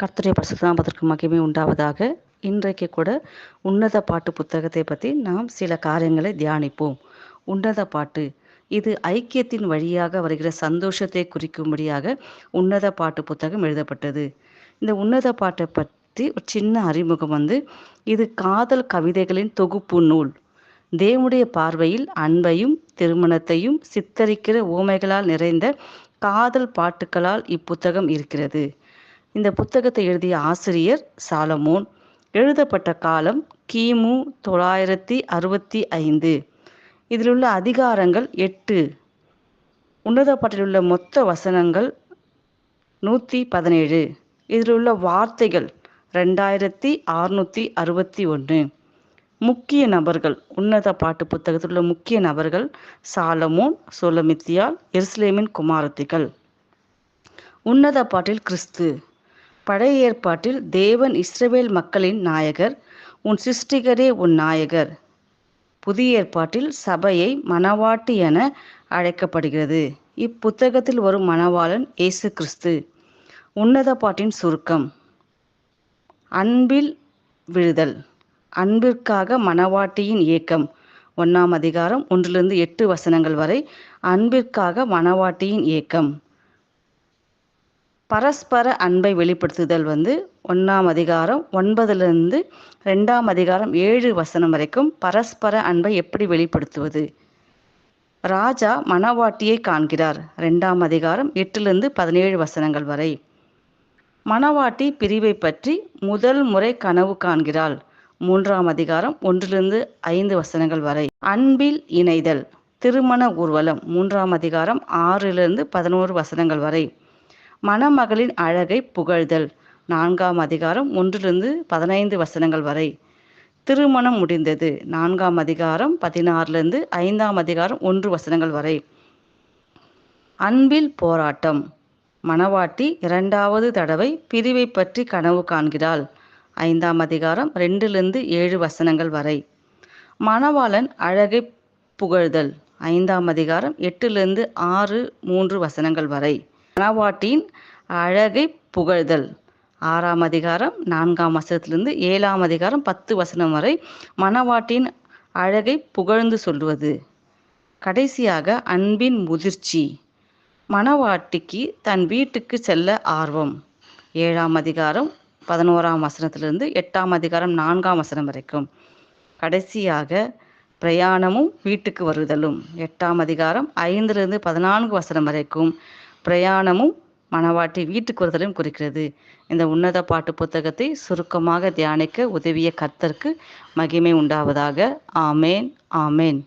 கர்த்தருடைய பரிசுத்தாமத்திற்கு மகிமை உண்டாவதாக. இன்றைக்கு கூட உன்னத பாட்டு புத்தகத்தை பற்றி நாம் சில காரியங்களை தியானிப்போம். உன்னத பாட்டு. இது ஐக்கியத்தின் வழியாக வருகிற சந்தோஷத்தை குறிக்கும்படியாக உன்னத பாட்டு புத்தகம் எழுதப்பட்டது. இந்த உன்னத பாட்டை பற்றி ஒரு சின்ன அறிமுகம் வந்து இது காதல் கவிதைகளின் தொகுப்பு நூல். தேவனுடைய பார்வையில் அன்பையும் திருமணத்தையும் சித்தரிக்கிற ஓமைகளால் நிறைந்த காதல் பாட்டுக்களால் இப்புத்தகம் இருக்கிறது. இந்த புத்தகத்தை எழுதிய ஆசிரியர் சாலமோன். எழுதப்பட்ட காலம் கிமு தொள்ளாயிரத்தி அறுபத்தி ஐந்து. இதில் உள்ள அதிகாரங்கள் எட்டு. உன்னத பாட்டிலுள்ள மொத்த வசனங்கள் நூற்றி பதினேழு. இதில் உள்ள வார்த்தைகள் ரெண்டாயிரத்தி அறுநூற்றி அறுபத்தி ஒன்று. முக்கிய நபர்கள் உன்னத பாட்டு புத்தகத்தில் உள்ள முக்கிய நபர்கள் சாலமோன் சோலமித்தியால் எருசலேமின் குமாரத்திகள். உன்னத பாட்டில் கிறிஸ்து. பழைய ஏற்பாட்டில் தேவன் இஸ்ரவேல் மக்களின் நாயகர் உன் சிருஷ்டிகரே உன் நாயகர். புதிய ஏற்பாட்டில் சபையை மணவாட்டி என அழைக்கப்படுகிறது. இப்புத்தகத்தில் வரும் மணவாளன் இயேசு கிறிஸ்து. உன்னத பாட்டின் சுருக்கம். அன்பில் விழுதல். அன்பிற்காக மணவாட்டியின் இயக்கம். ஒன்றாம் அதிகாரம் ஒன்றிலிருந்து எட்டு வசனங்கள் வரை அன்பிற்காக மணவாட்டியின் இயக்கம். பரஸ்பர அன்பை வெளிப்படுத்துதல் வந்து ஒன்றாம் அதிகாரம் ஒன்பதுலேருந்து ரெண்டாம் அதிகாரம் ஏழு வசனம் வரைக்கும் பரஸ்பர அன்பை எப்படி வெளிப்படுத்துவது? ராஜா மணவாட்டியை காண்கிறார். ரெண்டாம் அதிகாரம் எட்டுலேருந்து பதினேழு வசனங்கள் வரை. மணவாட்டி பிரிவை பற்றி முதல் முறை கனவு காண்கிறாள். மூன்றாம் அதிகாரம் ஒன்றிலிருந்து ஐந்து வசனங்கள் வரை. அன்பில் இணைதல் திருமண ஊர்வலம் மூன்றாம் அதிகாரம் ஆறிலிருந்து பதினோரு வசனங்கள் வரை. மணமகளின் அழகை புகழ்தல். நான்காம் அதிகாரம் ஒன்றிலிருந்து பதினைந்து வசனங்கள் வரை. திருமணம் முடிந்தது. நான்காம் அதிகாரம் பதினாறுலேருந்து ஐந்தாம் அதிகாரம் ஒன்று வசனங்கள் வரை. அன்பில் போராட்டம். மணவாட்டி இரண்டாவது தடவை பிரிவை பற்றி கனவு காண்கிறாள். ஐந்தாம் அதிகாரம் ரெண்டிலிருந்து ஏழு வசனங்கள் வரை. மணவாளன் அழகை புகழ்தல். ஐந்தாம் அதிகாரம் எட்டிலிருந்து ஆறு மூன்று வசனங்கள் வரை. மணவாட்டின் அழகை புகழ்தல். ஆறாம் அதிகாரம் நான்காம் வசனத்திலிருந்து ஏழாம் அதிகாரம் பத்து வசனம் வரை மணவாட்டின் அழகை புகழ்ந்து சொல்வது. கடைசியாக அன்பின் முதிர்ச்சி. மணவாட்டிக்கு தன் வீட்டுக்கு செல்ல ஆர்வம். ஏழாம் அதிகாரம் பதினோராம் வசனத்திலிருந்து எட்டாம் அதிகாரம் நான்காம் வசனம் வரைக்கும். கடைசியாக பிரயாணமும் வீட்டுக்கு வருதலும். எட்டாம் அதிகாரம் ஐந்திலிருந்து பதினான்கு வசனம் வரைக்கும். பிரயாணமும் மணவாட்டி வீட்டுக்கு வருதலையும் குறிக்கிறது. இந்த உன்னத பாட்டு புத்தகத்தை சுருக்கமாக தியானிக்க உதவிய கர்த்தருக்கு மகிமை உண்டாவதாக. ஆமேன் ஆமேன்.